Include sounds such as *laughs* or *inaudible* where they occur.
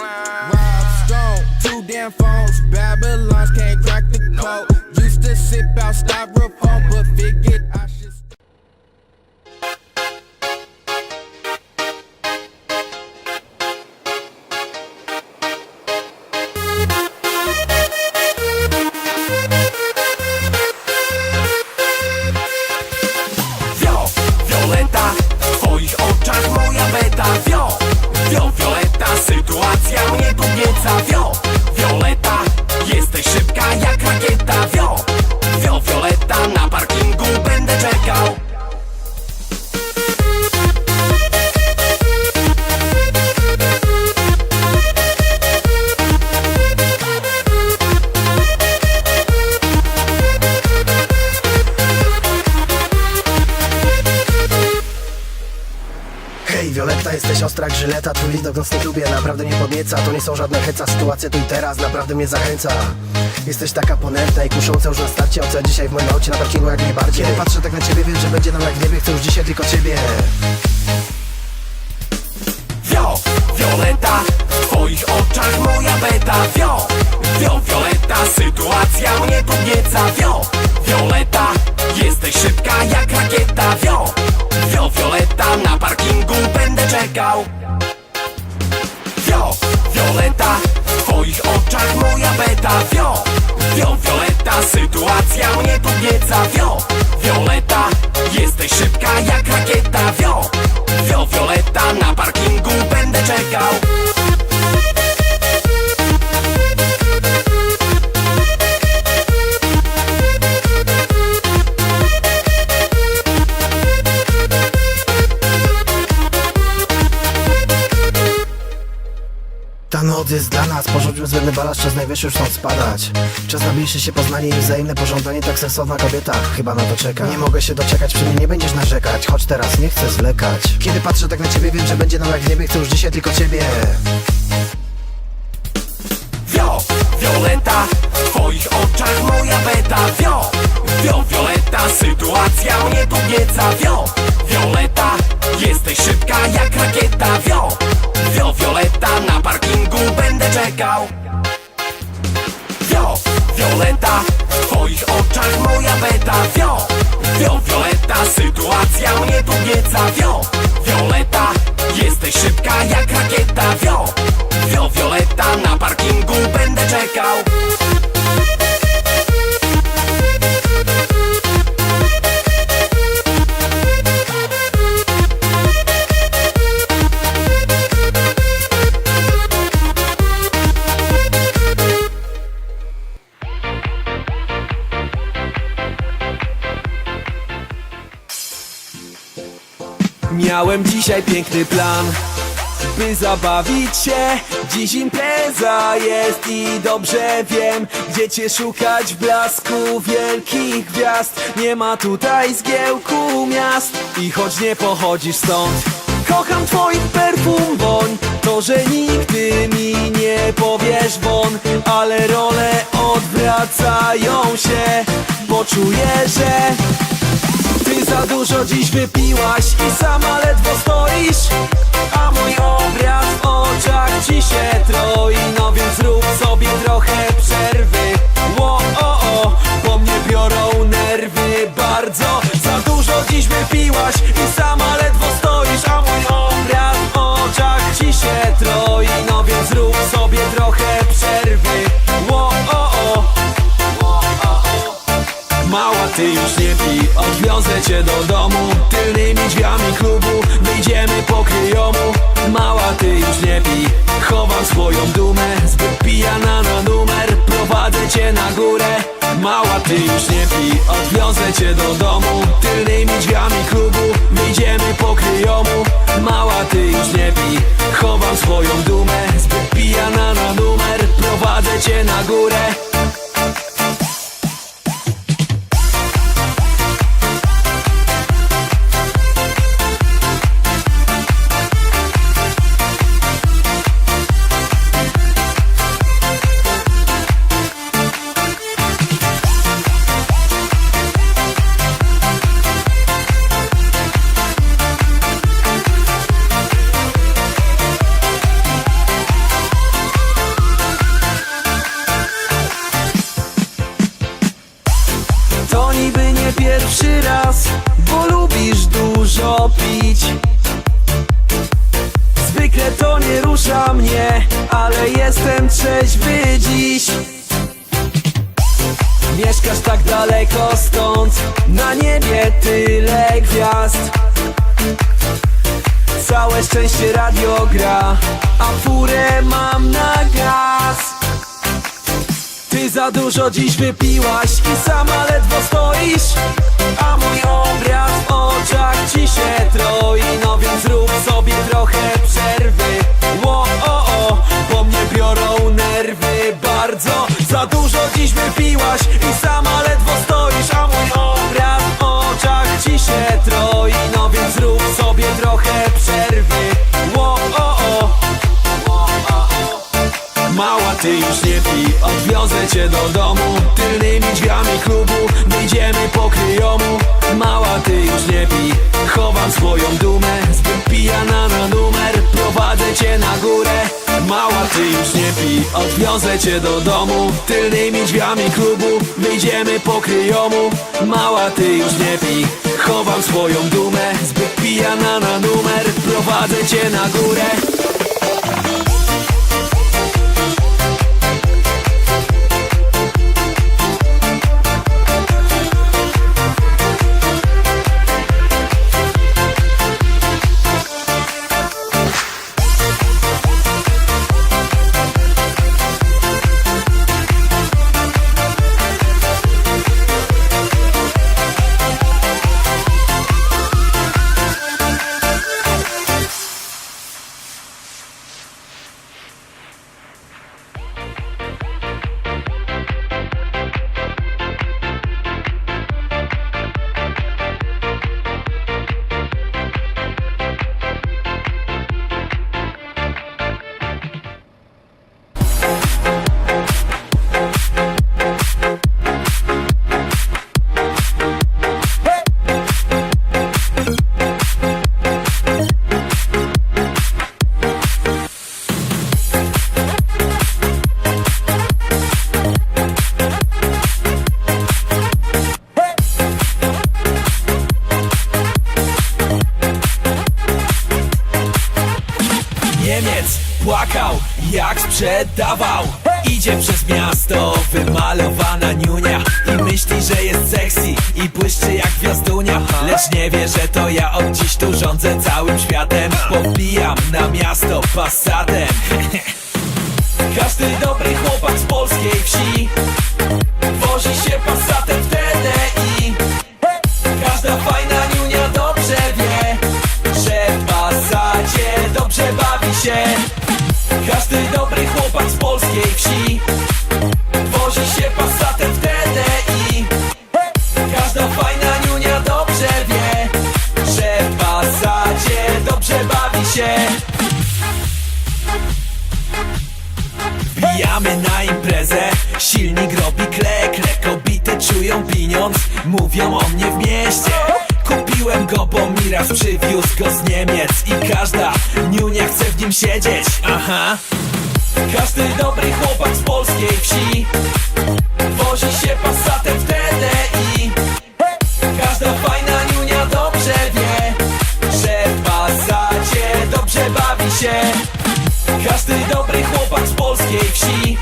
Rob Stone, two damn phones. Babylons can't crack the code. Used to sip out styrofoam, but figured I Violetta, jesteś ostra jak żyleta Twój widok nocny lubię, naprawdę mnie podnieca To nie są żadne heca, sytuacja tu i teraz naprawdę mnie zachęca. Jesteś taka ponętna i kusząca już na starcie O co ja dzisiaj w moim aucie na parkingu jak najbardziej. Kiedy patrzę tak na ciebie, wiem, że będzie nam jak niebie Chcę już dzisiaj tylko ciebie. Wio, Violeta, w twoich oczach moja beta. Wio, wio, Violeta, sytuacja mnie podnieca. Wio, Violeta, jesteś szybka jak rakieta Wio, wio, Violeta, sytuacja mnie podnieca Wio, Violeta, jesteś szybka jak rakieta wio, Ta noc jest dla nas, porzućmy zbędny balast, czas najwyższy już stąd spadać. Czas na bliższe się poznanie i wzajemne pożądanie Tak sensowna kobieta, chyba na to czeka. Nie mogę się doczekać, przy mnie nie będziesz narzekać Choć teraz nie chcę zwlekać. Kiedy patrzę tak na ciebie, wiem, że będzie nam jak w niebie Chcę już dzisiaj tylko ciebie. Wio, Violeta, w twoich oczach moja beta. Wio, wio, Violeta, sytuacja mnie podnieca Wio, Violeta, jesteś szybka jak rakieta Wio, wio, Violeta, na parkingu będę czekał. Wio, Violeta, w twoich oczach moja beta. Wio, wio, Violeta, sytuacja mnie podnieca. Wio, Violeta, jesteś szybka jak rakieta. Wio, wio, Violeta, na parkingu będę czekał Miałem dzisiaj piękny plan by zabawić się. Dziś impreza jest i dobrze wiem Gdzie cię szukać w blasku wielkich gwiazd. Nie ma tutaj zgiełku miast I choć nie pochodzisz stąd Kocham twoich perfum woń. To, że nigdy mi nie powiesz won Ale role odwracają się. Bo czuję, że za dużo dziś wypiłaś i sama ledwo stoisz A mój obraz w oczach ci się troi. No więc rób sobie trochę przerwy. Ło, o, o, bo mnie biorą nerwy bardzo. Za dużo dziś wypiłaś i sama ledwo stoisz do domu. Tylnymi drzwiami klubu, wyjdziemy po kryjomu. Mała, ty już nie pij, chowam swoją dumę. Zbyt pijana na numer, prowadzę cię na górę. Mała, ty już nie pij, odwiozę cię do domu. Tylnymi drzwiami klubu, wyjdziemy po kryjomu. Mała, ty już nie pij, chowam swoją dumę. Zbyt pijana na numer, prowadzę cię na górę pierwszy raz Bo lubisz dużo pić. Zwykle to nie rusza mnie Ale jestem trzeźwy dziś. Mieszkasz tak daleko stąd Na niebie tyle gwiazd. Całe szczęście radio gra A furę mam na gaz za dużo dziś wypiłaś I sama ledwo stoisz. A mój obraz w oczach ci się troi. No więc rób sobie trochę przerwy. Ło, o, o, bo mnie biorą nerwy bardzo. Za dużo dziś wypiłaś I sama ledwo stoisz. A mój obraz w oczach ci się troi. No więc rób sobie trochę przerwy. Ło, o, o. Mała, ty już nie pij, cię do domu Tylnymi drzwiami klubu, wyjdziemy po kryjomu. Mała, ty już nie pij, chowam swoją dumę. Zbyt pijana na numer, prowadzę cię na górę. Mała, ty już nie pij, odwiozę cię do domu. Tylnymi drzwiami klubu, wyjdziemy po kryjomu. Mała, ty już nie pij, chowam swoją dumę. Zbyt pijana na numer, prowadzę cię na górę płakał jak sprzedawał. Idzie przez miasto wymalowana niunia I myśli, że jest sexy i błyszczy jak gwiazdunia. Lecz nie wie, że to ja od dziś tu rządzę całym światem. Powbijam na miasto Passatem *laughs* Wbijamy na imprezę. Silnik robi klek Kobiety czują pieniądz. Mówią o mnie w mieście. Kupiłem go, bo mi raz przywiózł go z Niemiec. I każda niunia chce w nim siedzieć. Aha. Każdy dobry chłopak z polskiej wsi. Wozi się Passatem wiejskiej